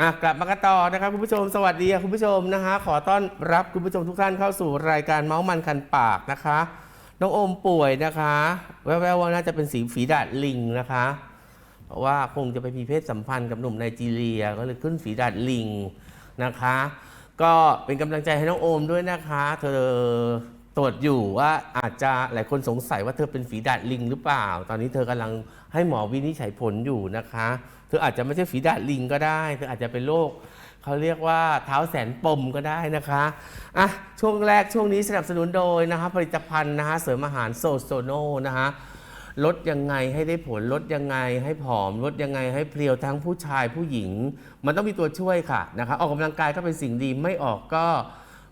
อะกลับมากันต่อนะครับคุณผู้ชมสวัสดีคุณผู้ชมนะคะ ขอต้อนรับคุณผู้ชมทุกท่านเข้าสู่รายการเมาส์มันคันปากนะคะ น้องโอมป่วยนะคะ แววๆว่าน่าจะเป็นสีฝีดาดลิงนะคะเพราะว่าคงจะไปมีเพศสัมพันธ์กับหนุ่มไนจีเรียก็เลยขึ้นฝีดาดลิงนะคะ ก็เป็นกำลังใจให้น้องโอมด้วยนะคะ เธอ ตรวจอยู่ว่าอาจจะหลายคนสงสัยว่าเธอเป็นฝีดาดลิงหรือเปล่า ตอนนี้เธอกำลังให้หมอวินิจฉัยผลอยู่นะคะ เธออาจจะไม่ใช่ฝีดาดลิงก็ได้ เธออาจจะเป็นโรคเขาเรียกว่าเท้าแสนปมก็ได้นะคะอะช่วงแรกช่วงนี้สนับสนุนโดยนะคะผลิตภัณฑ์นะคะเสริมอาหารโซโซโนนะคะลดยังไงให้ได้ผลลดยังไงให้ผอมลดยังไงให้เพรียวทั้งผู้ชายผู้หญิง มันต้องมีตัวช่วยค่ะนะคะออกกำลังกายก็เป็นสิ่งดีไม่ออกก็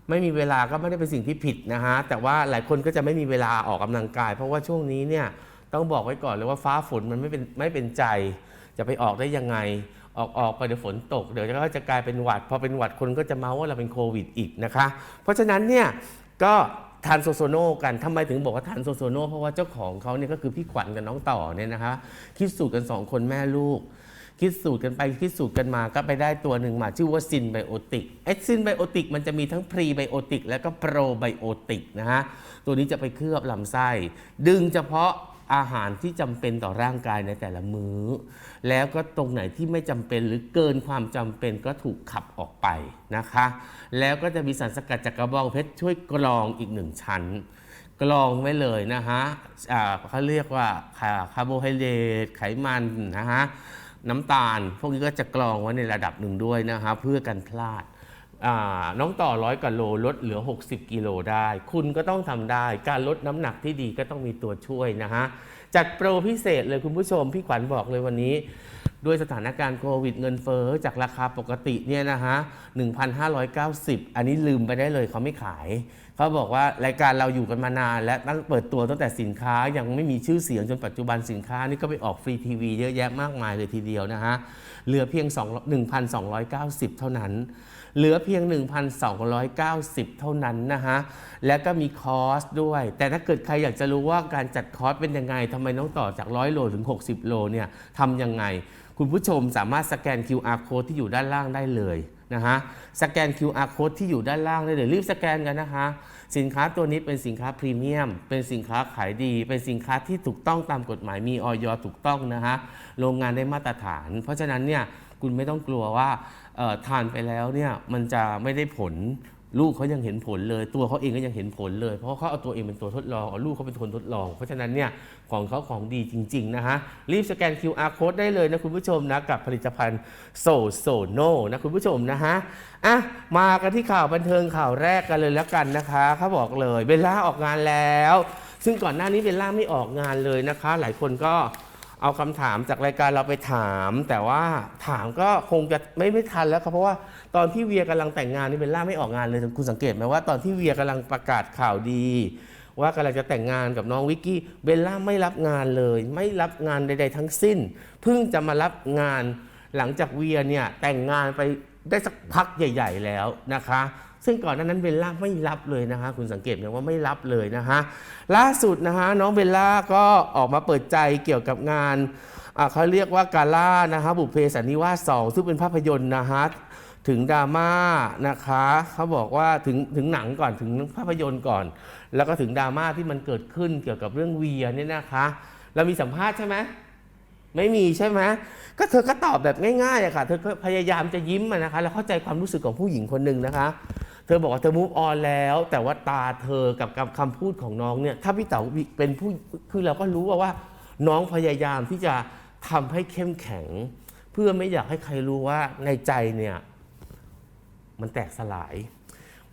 ไม่มีเวลาก็ไม่ได้เป็นสิ่งที่ผิดนะฮะ แต่ว่าหลายคนก็จะไม่มีเวลาออกกำลังกาย เพราะว่าช่วงนี้เนี่ยต้องบอกไว้ก่อนเลยว่าฟ้าฝนมันไม่เป็นไม่เป็นใจ จะไปออกได้ยังไง ออกออกไปเดี๋ยวฝนตก เดี๋ยวก็จะกลายเป็นหวัด พอเป็นหวัดคนก็จะเมาว่าเราเป็นโควิดอีกนะคะ เพราะฉะนั้นเนี่ยก็ทานโซโซโนกันทำไมถึงบอกว่าทานโซโซโนเพราะว่าเจ้าของเขาเนี่ยก็คือพี่ขวัญกับน้องต่อเนี่ยนะคะคิดสูตรกัน 2 คนแม่ลูก คิดสูตรกันไปคิดสูตรกันมาก็ไปได้ตัวหนึ่งมา ชื่อว่าซินไบโอติกไอซินไบโอติกมันจะมีทั้งพรีไบโอติกและก็โปรไบโอติกนะฮะตัวนี้จะไปเคลือบลำไส้ ดึงเฉพาะอาหารที่จำเป็นต่อร่างกายในแต่ละมือ้อ แล้วก็ตรงไหนที่ไม่จำเป็นหรือเกินความจำเป็นก็ถูกขับออกไปนะคะ แล้วก็จะมีสารสกัดจากกระบองเพชรช่วยกรองอีกหนึ่งชั้น กรองไว้เลยนะฮะเขาเรียกว่าคาร์โบไฮเดรตไขมันนะฮะ น้ำตาล พวกนี้ก็จะกรองไว้ในระดับหนึ่งด้วยนะฮะเพื่อกันพลาดน้องต่อร้อยกว่าโลลดเหลือ 60 กิโลได้ คุณก็ต้องทำได้ การลดน้ำหนักที่ดีก็ต้องมีตัวช่วยนะฮะจัดโปรพิเศษเลยคุณผู้ชม พี่ขวัญบอกเลยวันนี้ ด้วยสถานการณ์โควิดเงินเฟ้อจากราคาปกติเนี่ยนะฮะ 1,590 อันนี้ลืมไปได้เลยเขาไม่ขาย เขาบอกว่ารายการเราอยู่กันมานาน และตั้งเปิดตัวตั้งแต่สินค้ายังไม่มีชื่อเสียงจนปัจจุบันสินค้านี่ก็ไปออกฟรีทีวีเยอะแยะมากมายเลยทีเดียวนะฮะเหลือเพียง2 1,290 เท่านั้น เหลือเพียง 1,290 เท่านั้นนะฮะแล้วก็มีคอร์สด้วย แต่ถ้าเกิดใครอยากจะรู้ว่าการจัดคอร์สเป็นยังไงทำไมน้องต่อจาก 100 โลถึง 60 โลเนี่ยทำยังไง คุณผู้ชมสามารถสแกน QR code ที่อยู่ด้านล่างได้เลย นะฮะสแกน QR code ที่อยู่ด้านล่างได้เลยรีบสแกนกันนะคะ สินค้าตัวนี้เป็นสินค้าพรีเมียม เป็นสินค้าขายดี เป็นสินค้าที่ถูกต้องตามกฎหมายมีออยถูกต้องนะฮะโรงงานได้มาตรฐาน เพราะฉะนั้นเนี่ยคุณไม่ต้องกลัวว่าทานไปแล้วเนี่ยมันจะไม่ได้ผล ลูกเขายังเห็นผลเลย ตัวเขาเองก็ยังเห็นผลเลย เพราะเขาเอาตัวเองเป็นตัวทดลองเอาลูกเขาเป็นคนทดลอง เพราะฉะนั้นเนี่ยของเขาของดีจริง ๆ นะฮะ รีบสแกน QR code ได้เลยนะคุณผู้ชมนะ กับผลิตภัณฑ์โซโซโนนะคุณผู้ชมนะฮะอะมากันที่ข่าวบันเทิงข่าวแรกกันเลยแล้วกันนะคะเขาบอกเลยเบลล่าออกงานแล้ว ซึ่งก่อนหน้านี้เบลล่าไม่ออกงานเลยนะคะ หลายคนก็ เอาคำถามจากรายการเราไปถาม แต่ว่าถามก็คงจะไม่ไม่ทันแล้วครับเพราะว่าตอนที่เวียกำลังแต่งงานนี่เบลล่าไม่ออกงานเลยคุณสังเกตไหมว่าตอนที่เวียกำลังประกาศข่าวดี ว่ากำลังจะแต่งงานกับน้องวิกกี้เบลล่าไม่รับงานเลย ไม่รับงานใด ๆ ทั้งสิ้น เพิ่งจะมารับงานหลังจากเวียเนี่ยแต่งงานไปได้สักพักใหญ่ ๆ แล้วนะคะ ซึ่งก่อนหน้านั้นเบลล่าไม่รับเลยนะคะ คุณสังเกตไหมว่าไม่รับเลยนะคะล่าสุดนะคะน้องเบลล่าก็ออกมาเปิดใจเกี่ยวกับงานเขาเรียกว่ากาล่านะคะบุพเพสันนิวาสสองซึ่งเป็นภาพยนตร์นะฮะถึงดราม่านะคะเขาบอกว่าถึงถึงหนังก่อนถึงภาพยนตร์ก่อน แล้วก็ถึงดราม่าที่มันเกิดขึ้นเกี่ยวกับเรื่องเวียเนี่ยนะคะเรามีสัมภาษณ์ใช่ไหมไม่มีใช่ไหมก็เธอก็ตอบแบบง่ายๆอะค่ะ เธอพยายามจะยิ้มนะคะ แล้วเข้าใจความรู้สึกของผู้หญิงคนหนึ่งนะคะ เธอบอกว่าเธอมูฟออนแล้ว แต่ว่าตาเธอกับคำพูดของน้องเนี่ยถ้าพี่เต๋าเป็นผู้คือเราก็รู้ว่าว่า น้องพยายามที่จะทำให้เข้มแข็ง เพื่อไม่อยากให้ใครรู้ว่าในใจเนี่ยมันแตกสลาย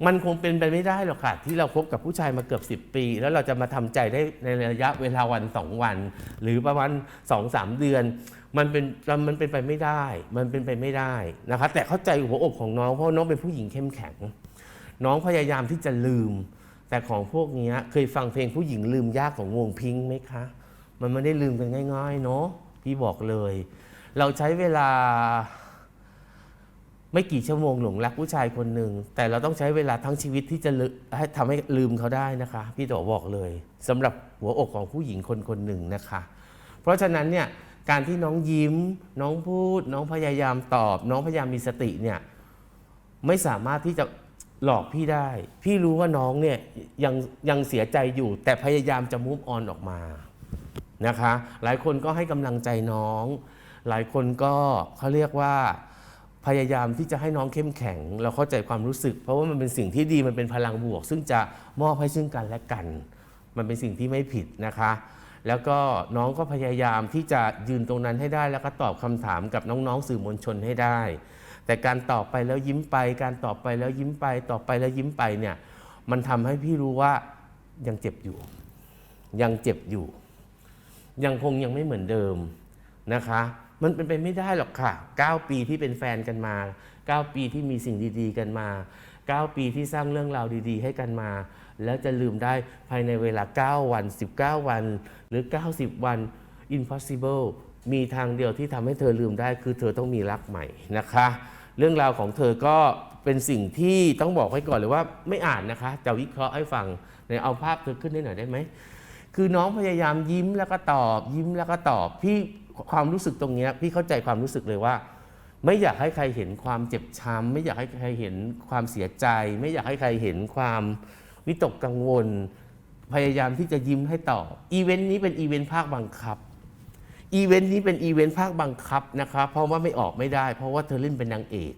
มันคงเป็นไปไม่ได้หรอกค่ะ ที่เราคบกับผู้ชายมาเกือบ 10 ปี แล้วเราจะมาทำใจได้ในระยะเวลาวัน2วัน หรือประมาณ2-3เดือน มันเป็นมันเป็นไปไม่ได้ มันเป็นไปไม่ได้นะคะแต่เข้าใจหัวอกของน้องเพราะน้องเป็นผู้หญิงเข้มแข็ง น้องพยายามที่จะลืม แต่ของพวกนี้เคยฟังเพลงผู้หญิงลืมยากของวงพิงค์ไหมคะ มันไม่ได้ลืมกันง่ายๆเนาะพี่บอกเลย เราใช้เวลา ไม่กี่ชั่วโมงหลงรักผู้ชายคนหนึ่งแต่เราต้องใช้เวลาทั้งชีวิตที่จะให้ทำให้ลืมเขาได้นะคะ พี่โตบอกเลยสำหรับหัวอกของผู้หญิงคนคนหนึ่งนะคะ เพราะฉะนั้นเนี่ยการที่น้องยิ้ม น้องพูด น้องพยายามตอบ น้องพยายามมีสติเนี่ยไม่สามารถที่จะ หลอกพี่ได้ พี่รู้ว่าน้องเนี่ยยังยังเสียใจอยู่ แต่พยายามจะมูฟออนออกมานะคะ หลายคนก็ให้กำลังใจน้อง หลายคนก็เขาเรียกว่าพยายามที่จะให้น้องเข้มแข็ง เราเข้าใจความรู้สึก เพราะว่ามันเป็นสิ่งที่ดีมันเป็นพลังบวก ซึ่งจะมอบให้ซึ่งกันและกัน มันเป็นสิ่งที่ไม่ผิดนะคะ แล้วก็น้องก็พยายามที่จะยืนตรงนั้นให้ได้ แล้วก็ตอบคำถามกับน้องๆสื่อมวลชนให้ได้ แต่การตอบไปแล้วยิ้มไป การตอบไปแล้วยิ้มไป ตอบไปแล้วยิ้มไปเนี่ย มันทำให้พี่รู้ว่ายังเจ็บอยู่ ยังเจ็บอยู่ ยังคงยังไม่เหมือนเดิมนะคะ มันเป็นไปไม่ได้หรอกค่ะ 9 ปีที่เป็นแฟนกันมา 9 ปีที่มีสิ่งดี ๆ กันมา 9 ปีที่สร้างเรื่องราวดี ๆ ให้กันมา แล้วจะลืมได้ภายในเวลา 9 วัน 19 วัน หรือ 90 วัน impossible มีทางเดียวที่ทำให้เธอลืมได้คือเธอต้องมีรักใหม่นะคะ เรื่องราวของเธอก็เป็นสิ่งที่ต้องบอกไว้ก่อนเลยว่าไม่อ่านนะคะจะวิเคราะห์ให้ฟังในเอาภาพเธอขึ้นได้หน่อยได้ไหมคือน้องพยายามยิ้มแล้วก็ตอบ ยิ้มแล้วก็ตอบพี่ความรู้สึกตรงนี้พี่เข้าใจความรู้สึกเลยว่า ไม่อยากให้ใครเห็นความเจ็บช้ำไม่อยากให้ใครเห็นความเสียใจ ไม่อยากให้ใครเห็นความวิตกกังวล พยายามที่จะยิ้มให้ต่ออีเวนต์นี้เป็นอีเวนต์ภาคบังคับ อีเวนต์นี้เป็นอีเวนต์ภาคบังคับนะคะเพราะว่าไม่ออกไม่ได้ เพราะว่าเธอเล่นเป็นนางเอก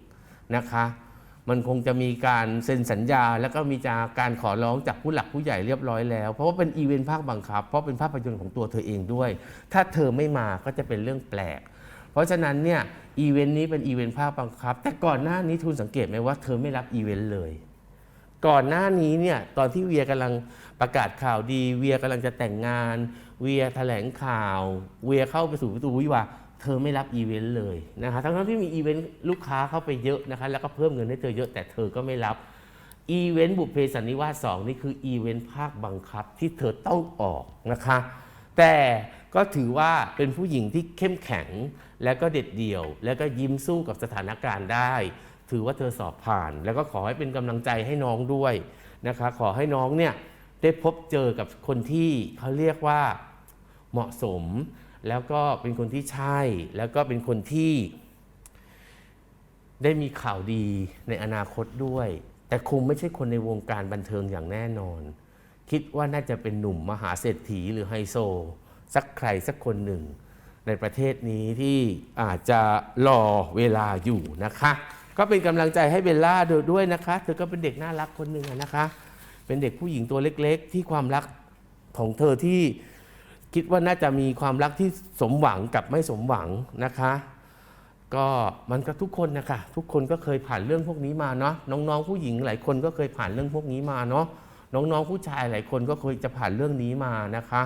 นะคะ มันคงจะมีการเซ็นสัญญา แล้วก็มีจากการขอร้องจากผู้หลักผู้ใหญ่เรียบร้อยแล้ว เพราะว่าเป็นอีเวนต์ภาคบังคับ เพราะเป็นภาพยนตร์ของตัวเธอเองด้วย ถ้าเธอไม่มาก็จะเป็นเรื่องแปลก เพราะฉะนั้นเนี่ยอีเวนต์นี้เป็นอีเวนต์ภาคบังคับ แต่ก่อนหน้านี้ทุนสังเกตไหมว่าเธอไม่รับอีเวนต์เลย ก่อนหน้านี้เนี่ยตอนที่เวียกำลังประกาศข่าวดี เวียกำลังจะแต่งงาน เวียแถลงข่าว เวียเข้าไปสู่ประตูวิวาเธอไม่รับอีเวนต์เลยนะคะทั้งๆที่มีอีเวนต์ลูกค้าเข้าไปเยอะนะคะแล้วก็เพิ่มเงินให้เธอเยอะแต่เธอก็ไม่รับอีเวนต์บุพเพสันนิวาสสองนี่คืออีเวนต์ภาคบังคับที่เธอต้องออกนะคะ แต่ก็ถือว่าเป็นผู้หญิงที่เข้มแข็ง และก็เด็ดเดี่ยว และก็ยิ้มสู้กับสถานการณ์ได้ ถือว่าเธอสอบผ่าน แล้วก็ขอให้เป็นกำลังใจให้น้องด้วยนะคะ ขอให้น้องเนี่ยได้พบเจอกับคนที่เขาเรียกว่าเหมาะสม แล้วก็เป็นคนที่ใช่ แล้วก็เป็นคนที่ ได้มีข่าวดีในอนาคตด้วย แต่คงไม่ใช่คนในวงการบันเทิงอย่างแน่นอน คิดว่าน่าจะเป็นหนุ่มมหาเศรษฐีหรือไฮโซ สักใครสักคนหนึ่ง ในประเทศนี้ที่อาจจะรอเวลาอยู่นะคะ ก็เป็นกำลังใจให้เบลล่าด้วยนะคะ เธอก็เป็นเด็กน่ารักคนหนึ่งนะคะ เป็นเด็กผู้หญิงตัวเล็กๆ ที่ความรักของเธอที่คิดว่าน่าจะมีความรักที่สมหวังกับไม่สมหวังนะคะ ก็มันก็ทุกคนนะคะทุกคนก็เคยผ่านเรื่องพวกนี้มาเนาะน้องๆผู้หญิงหลายคนก็เคยผ่านเรื่องพวกนี้มาเนาะน้องๆผู้ชายหลายคนก็เคยจะผ่านเรื่องนี้มานะคะ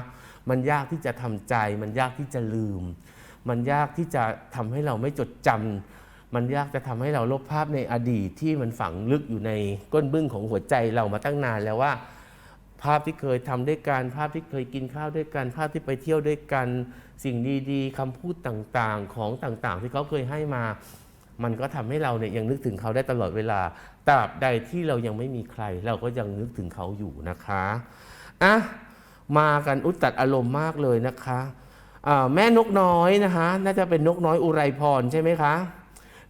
มันยากที่จะทำใจ มันยากที่จะลืม มันยากที่จะทำให้เราไม่จดจำ มันยากจะทำให้เราลบภาพในอดีตที่มันฝังลึกอยู่ในก้นบึ้งของหัวใจเรามาตั้งนานแล้วว่า ภาพที่เคยทำด้วยกันภาพที่เคยกินข้าวด้วยกัน ภาพที่ไปเที่ยวด้วยกัน สิ่งดีๆคำพูดต่างๆของต่างๆ ที่เขาเคยให้มา มันก็ทำให้เราเนี่ยยังนึกถึงเขาได้ตลอดเวลาตราบใดที่เรายังไม่มีใคร เราก็ยังนึกถึงเขาอยู่นะคะอะมากันอุยตัดอารมณ์มากเลยนะคะแม่นกน้อยนะคะน่าจะเป็นนกน้อยอุไรพรใช่ไหมคะ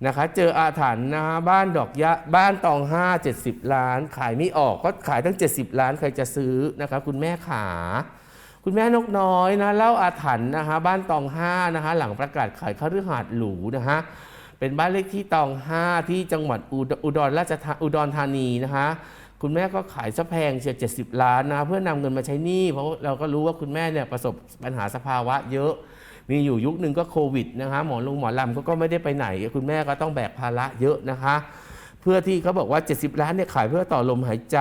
นะคะ เจออาถรรพ์นะฮะบ้านดอกยะบ้านตอง5 70ล้าน ขายไม่ออกก็ขายตั้ง 70 ล้านใครจะซื้อนะคะคุณแม่ขาคุณแม่นกน้อยนะเล่าอาถรรพ์นะคะบ้านตอง5นะคะหลังประกาศขายคฤหาสน์หรูนะคะเป็นบ้านเลขที่ตอง5ที่จังหวัดอุดรราชธาอุดรธานีนะคะคุณแม่ก็ขายซะแพงเชียว70 ล้านนะเพื่อนำเงินมาใช้หนี้เพราะเราก็รู้ว่าคุณแม่เนี่ยประสบปัญหาสภาวะเยอะ มีอยู่ยุคหนึ่งก็โควิดนะคะหมอลงหมอลำก็ก็ไม่ได้ไปไหน คุณแม่ก็ต้องแบกภาระเยอะนะคะ เพื่อที่เขาบอกว่า 70 ล้านเนี่ยขายเพื่อต่อลมหายใจ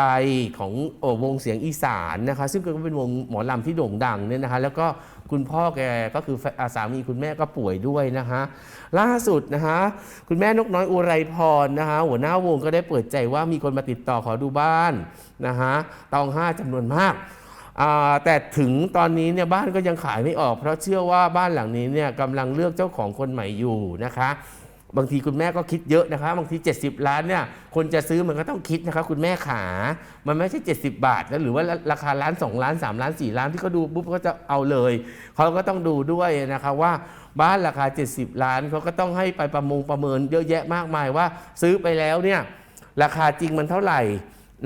ของโอวงเสียงอีสานนะคะ ซึ่งก็เป็นวงหมอลำที่โด่งดังเนี่ยนะคะ แล้วก็คุณพ่อแกก็คืออสามีคุณแม่ก็ป่วยด้วยนะคะล่าสุดนะคะคุณแม่นกน้อยอุไรพรนะคะหัวหน้าวงก็ได้เปิดใจว่ามีคนมาติดต่อขอดูบ้านนะคะตองห้าจำนวนมาก แต่ถึงตอนนี้เนี่ยบ้านก็ยังขายไม่ออก เพราะเชื่อว่าบ้านหลังนี้เนี่ยกำลังเลือกเจ้าของคนใหม่อยู่นะคะบางทีคุณแม่ก็คิดเยอะนะคะบางที 70 ล้านเนี่ยคนจะซื้อมันก็ต้องคิดนะคะคุณแม่ขา มันไม่ใช่ 70 บาทนะหรือว่าราคาล้าน 2 ล้าน 3 ล้าน 4 ล้านที่เขาดูปุ๊บก็จะเอาเลยเขาก็ต้องดูด้วยนะคะว่าบ้านราคา 70 ล้านเขาก็ต้องให้ไปประมงประเมินเยอะแยะมากมายว่า ซื้อไปแล้วเนี่ยราคาจริงมันเท่าไหร่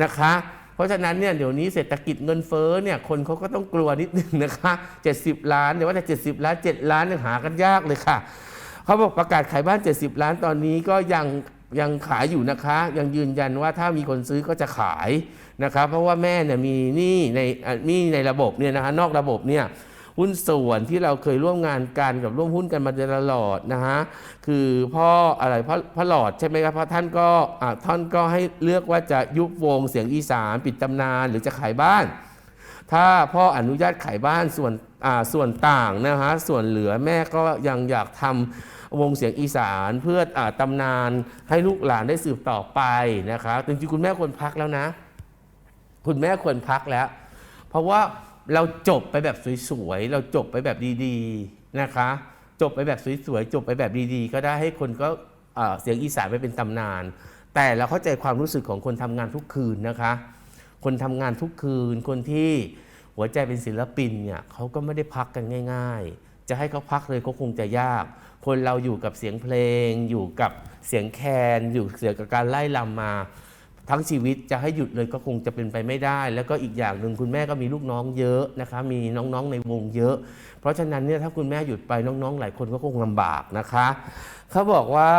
นะคะ ราะฉะนั้นเนี่ยเดี๋ยวนี้เศรษฐกิจเงินเฟ้อเนี่ยคนเขาก็ต้องกลัวนิดนึงนะคะ70 ล้านเดี๋ยวว่าแต่70 ล้าน 7 ล้านเนี่ยหากันยากเลยค่ะเขาบอกประกาศขายบ้าน 70 ล้านตอนนี้ก็ยังยังขายอยู่นะคะ ยังยืนยันว่าถ้ามีคนซื้อก็จะขายนะคะเพราะว่าแม่เนี่ยมีหนี้ในหนี้ในระบบเนี่ยนะคะนอกระบบเนี่ย หุ้นส่วนที่เราเคยร่วมงานกันกับร่วมหุ้นกันมาตลอดนะฮะคือพ่ออะไรพ่อพ่อหลอดใช่ไหมครับเพราะท่านก็ท่านก็ให้เลือกว่าจะยุบวงเสียงอีสานปิดตำนานหรือจะขายบ้าน ถ้าพ่ออนุญาตขายบ้านส่วนส่วนต่างนะฮะส่วนเหลือแม่ก็ยังอยากทำวงเสียงอีสานเพื่ออตำนานให้ลูกหลานได้สืบต่อไปนะคะจริงๆคุณแม่ควรพักแล้วนะ คุณแม่ควรพักแล้ว เพราะว่า เราจบไปแบบสวยๆ เราจบไปแบบดีๆนะคะ จบไปแบบสวยๆ จบไปแบบดีๆ ก็ได้ให้คนก็เเสียงอีสานไปเป็นตำนาน แต่เราเข้าใจความรู้สึกของคนทำงานทุกคืนนะคะ คนทำงานทุกคืน คนที่หัวใจเป็นศิลปินเนี่ยเขาก็ไม่ได้พักกันง่าย ๆ จะให้เขาพักเลยก็คงจะยาก คนเราอยู่กับเสียงเพลง อยู่กับเสียงแคน อยู่เสียงกับการไล่ลำมา ทั้งชีวิตจะให้หยุดเลยก็คงจะเป็นไปไม่ได้ แล้วก็อีกอย่างหนึ่งคุณแม่ก็มีลูกน้องเยอะนะคะ มีน้องๆในวงเยอะ เพราะฉะนั้นเนี่ยถ้าคุณแม่หยุดไปน้องๆ หลายคนก็คงลำบากนะคะเขาบอกว่า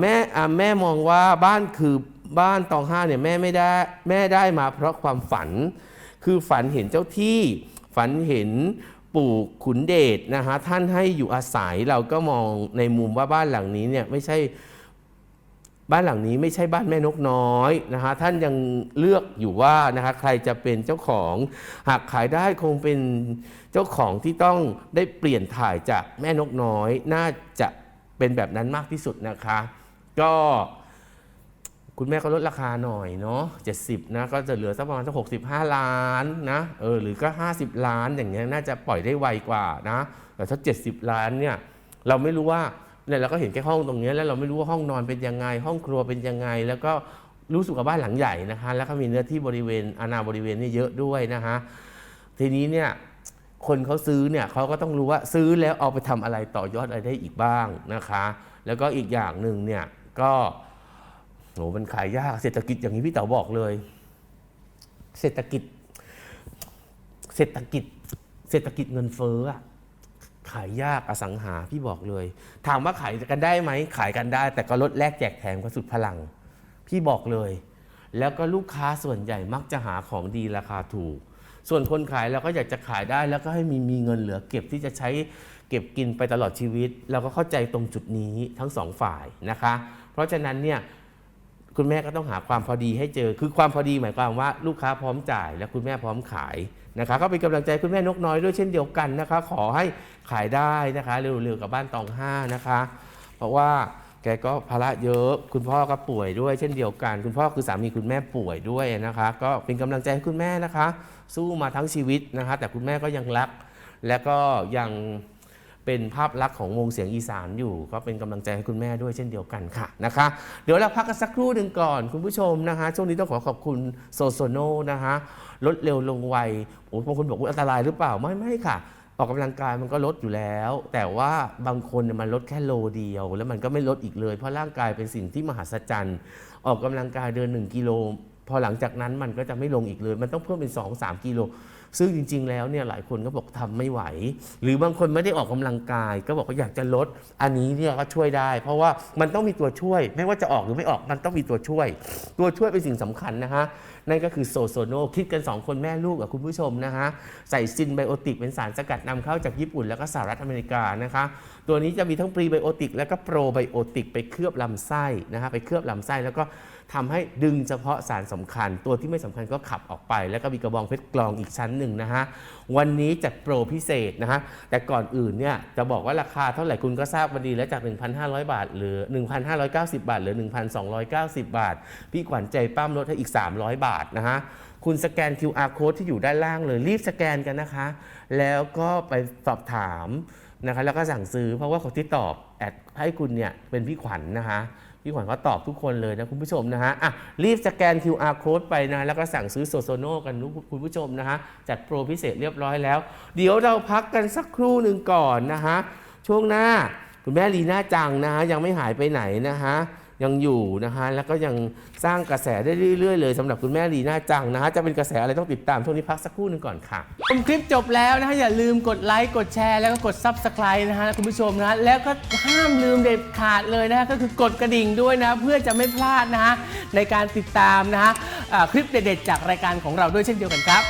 แม่แม่มองว่าบ้านคือบ้านตองห้าเนี่ยแม่ไม่ได้แม่ได้มาเพราะความฝัน คือฝันเห็นเจ้าที่ ฝันเห็นปู่ขุนเดชนะฮะท่านให้อยู่อาศัยเราก็มองในมุมว่าบ้านหลังนี้เนี่ยไม่ใช่ บ้านหลังนี้ไม่ใช่บ้านแม่นกน้อยนะฮะท่านยังเลือกอยู่ว่านะคะใครจะเป็นเจ้าของ หากขายได้คงเป็นเจ้าของที่ต้องได้เปลี่ยนถ่ายจากแม่นกน้อย น่าจะเป็นแบบนั้นมากที่สุดนะคะ ก็คุณแม่ก็ลดราคาหน่อยเนาะ70 นะ ก็จะเหลือสักประมาณสัก65 ล้านนะเออหรือก็ 50 ล้านอย่างเงี้ยน่าจะปล่อยได้ไวกว่านะแต่ถ้า 70 ล้านเนี่ยเราไม่รู้ว่า เนี่ยเราก็เห็นแค่ห้องตรงนี้แล้วเราไม่รู้ว่าห้องนอนเป็นยังไง ห้องครัวเป็นยังไง แล้วก็รู้สึกว่าบ้านหลังใหญ่นะคะ แล้วก็มีเนื้อที่บริเวณอาณาบริเวณนี่เยอะด้วยนะคะทีนี้เนี่ยคนเขาซื้อเนี่ยเขาก็ต้องรู้ว่าซื้อแล้วเอาไปทำอะไรต่อยอดอะไรได้อีกบ้างนะคะ แล้วก็อีกอย่างหนึ่งเนี่ยก็โหมันขายยากเศรษฐกิจอย่างนี้พี่เต๋อบอกเลย เศรษฐกิจ เศรษฐกิจ เศรษฐกิจเงินเฟ้ออะ ขายยากอสังหาพี่บอกเลย ถามว่าขายกันได้ไหมขายกันได้ แต่ก็ลดแลกแจกแถมก็สุดพลัง พี่บอกเลย แล้วก็ลูกค้าส่วนใหญ่มักจะหาของดีราคาถูก ส่วนคนขายเราก็อยากจะขายได้ แล้วก็ให้มีมีเงินเหลือ เก็บที่จะใช้เก็บกินไปตลอดชีวิต เราก็เข้าใจตรงจุดนี้ทั้งสองฝ่ายนะคะ เพราะฉะนั้นเนี่ยคุณแม่ก็ต้องหาความพอดีให้เจอ คือความพอดีหมายความว่าลูกค้าพร้อมจ่าย และคุณแม่พร้อมขาย นะคะก็เป็นกำลังใจคุณแม่นกน้อยด้วยเช่นเดียวกันนะคะ ขอให้ขายได้นะคะเร็วๆกับบ้านตองห้านะคะ เพราะว่าแกก็ภาระเยอะ คุณพ่อก็ป่วยด้วยเช่นเดียวกัน คุณพ่อคือสามีคุณแม่ป่วยด้วยนะคะ ก็เป็นกำลังใจให้คุณแม่นะคะ สู้มาทั้งชีวิตนะคะ แต่คุณแม่ก็ยังรัก และก็ยัง เป็นภาพลักษณ์ของวงเสียงอีสานอยู่ ก็เป็นกำลังใจให้คุณแม่ด้วยเช่นเดียวกันค่ะนะคะเดี๋ยวเราพักกันสักครู่หนึ่งก่อนคุณผู้ชมนะคะช่วงนี้ต้องขอขอบคุณโซโซโนนะคะลดเร็วลงไวโอ้บางคนบอกว่าอันตรายหรือเปล่าไม่ไม่ค่ะออกกำลังกายมันก็ลดอยู่แล้ว แต่ว่าบางคนมันลดแค่โลเดียว แล้วมันก็ไม่ลดอีกเลย เพราะร่างกายเป็นสิ่งที่มหัศจรรย์ ออกกำลังกายเดิน 1 กิโล พอหลังจากนั้นมันก็จะไม่ลงอีกเลย มันต้องเพิ่มเป็น 2-3 กิโล ซึ่งจริง ๆ แล้วเนี่ยหลายคนก็บอกทำไม่ไหว หรือบางคนไม่ได้ออกกำลังกาย ก็บอกว่าอยากจะลด อันนี้เนี่ยก็ช่วยได้ เพราะว่ามันต้องมีตัวช่วย ไม่ว่าจะออกหรือไม่ออกมันต้องมีตัวช่วย ตัวช่วยเป็นสิ่งสำคัญนะฮะนั่นก็คือโซโซโนคิดกัน 2 คนแม่ลูกกับคุณผู้ชมนะฮะใส่ซินไบโอติกเป็นสารสกัดนำเข้าจากญี่ปุ่นแล้วก็สหรัฐอเมริกานะคะตัวนี้จะมีทั้งปรีไบโอติกและก็โปรไบโอติกไปเคลือบลำไส้นะฮะไปเคลือบลำไส้แล้วก็ ทำให้ดึงเฉพาะสารสำคัญ ตัวที่ไม่สำคัญก็ขับออกไป แล้วก็มีกระบองเพชรกรองอีกชั้นหนึ่งนะฮะวันนี้จัดโปรพิเศษนะฮะแต่ก่อนอื่นเนี่ยจะบอกว่าราคาเท่าไหร่คุณก็ทราบมาดีแล้วจาก 1,500 บาท หรือ 1,590 บาท หรือ 1,290 บาท พี่ขวัญใจปั้มลดให้อีก 300 บาทนะฮะคุณสแกน QR code ที่อยู่ด้านล่างเลยรีบสแกนกันนะคะ แล้วก็ไปสอบถามนะคะแล้วก็สั่งซื้อเพราะว่าคนที่ตอบแอดให้คุณเนี่ยเป็นพี่ขวัญนะคะ พี่ขวัญก็ตอบทุกคนเลยนะคุณผู้ชมนะฮะอะรีบสแกน QR code ไปนะ แล้วก็สั่งซื้อโซโซโนกันทุกคุณผู้ชมนะฮะ จัดโปรพิเศษเรียบร้อยแล้ว เดี๋ยวเราพักกันสักครู่หนึ่งก่อนนะฮะ ช่วงหน้าคุณแม่ลีน่าจังนะฮะ ยังไม่หายไปไหนนะฮะ ยังอยู่นะฮะแล้วก็ยังสร้างกระแสได้เรื่อยๆเลยสำหรับคุณแม่ลีน่าจังนะฮะจะเป็นกระแสอะไรต้องติดตามช่วงนี้พักสักครู่หนึ่งก่อนค่ะ ชมคลิปจบแล้วนะฮะอย่าลืมกดไลค์กดแชร์แล้วก็กด Subscribe นะฮะคุณผู้ชมนะฮะแล้วก็ห้ามลืมเด็ดขาดเลยนะฮะก็คือกดกระดิ่งด้วยนะเพื่อจะไม่พลาดนะฮะในการติดตามนะฮะอ่าคลิปเด็ดๆจากรายการของเราด้วยเช่นเดียวกันครับ